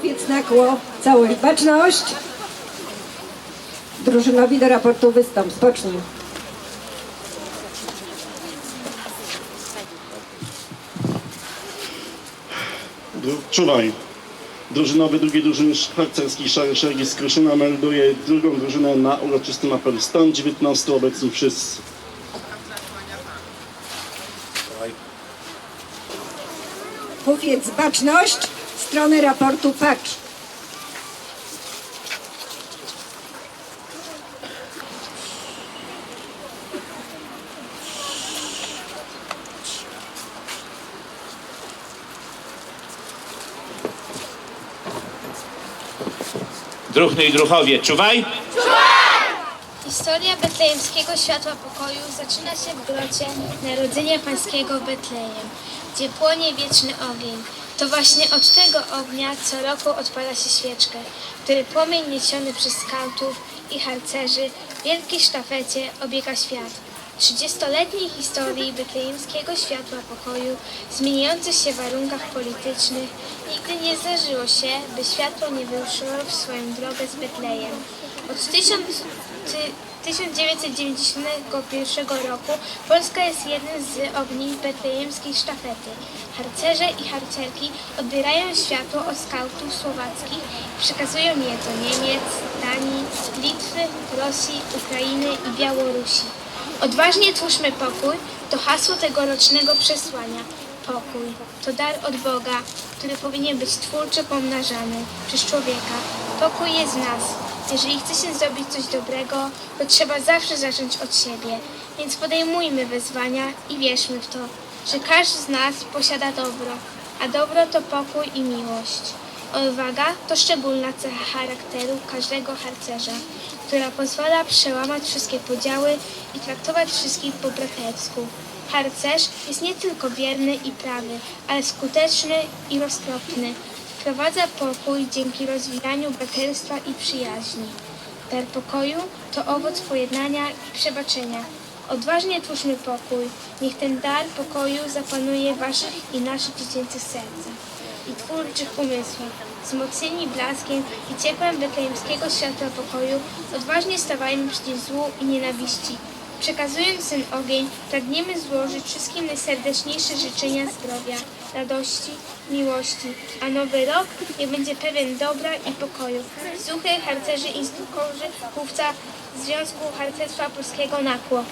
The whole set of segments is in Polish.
Powiedz na kło całość baczność. Drużynowi do raportu wystąp. Spocznij. Czuwaj. Drużynowy drugiej drużyny harcerskiej Szary Szeregi z Kruszyna melduje drugą drużynę na uroczystym apelu. Stan 19 obecni wszyscy. Powiedz baczność. Stronę raportu patrz. Druhny i druhowie, czuwaj! Historia betlejemskiego światła pokoju zaczyna się w grocie Narodzenia Pańskiego Betlejem, gdzie płonie wieczny ogień. To właśnie od tego ognia co roku odpala się świeczkę, który płomień niesiony przez skautów i harcerzy w wielkiej sztafecie obiega świat. W 30-letniej historii betlejemskiego światła pokoju, zmieniających się warunkach politycznych, nigdy nie zdarzyło się, by światło nie wyruszyło w swoją drogę z Betlejem. Od 1000 ty- 1991 roku Polska jest jednym z ogniw betlejemskiej sztafety. Harcerze i harcerki odbierają światło od skautów słowackich i przekazują je do Niemiec, Danii, Litwy, Rosji, Ukrainy i Białorusi. Odważnie twórzmy pokój to hasło tegorocznego przesłania. Pokój to dar od Boga, który powinien być twórczo pomnażany przez człowieka. Pokój jest w nas. Jeżeli chce się zrobić coś dobrego, to trzeba zawsze zacząć od siebie. Więc podejmujmy wyzwania i wierzmy w to, że każdy z nas posiada dobro, a dobro to pokój i miłość. Odwaga to szczególna cecha charakteru każdego harcerza, która pozwala przełamać wszystkie podziały i traktować wszystkich po bratersku. Harcerz jest nie tylko wierny i prawy, ale skuteczny i roztropny. Wprowadza pokój dzięki rozwijaniu braterstwa i przyjaźni. Dar pokoju to owoc pojednania i przebaczenia. Odważnie twórzmy pokój. Niech ten dar pokoju zapanuje waszych i naszych dziecięcych sercach i twórczych umysłach. Wzmocnieni blaskiem i ciepłem betlejemskiego światła pokoju, odważnie stawajmy przeciw złu i nienawiści. Przekazując ten ogień, pragniemy złożyć wszystkim najserdeczniejsze życzenia zdrowia, radości, miłości, a nowy rok niech będzie pełen dobra i pokoju. Zuchy, harcerzy, instruktorzy, chówca Związku Harcerstwa Polskiego NAKło.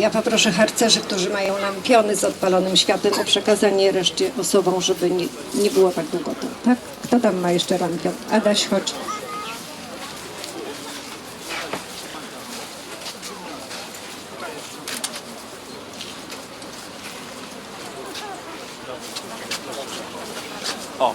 Ja poproszę harcerzy, którzy mają lampiony z odpalonym światłem o przekazanie reszcie osobom, żeby nie, nie było tak długo tam, tak? Kto tam ma jeszcze lampion? Adaś, chodź. O!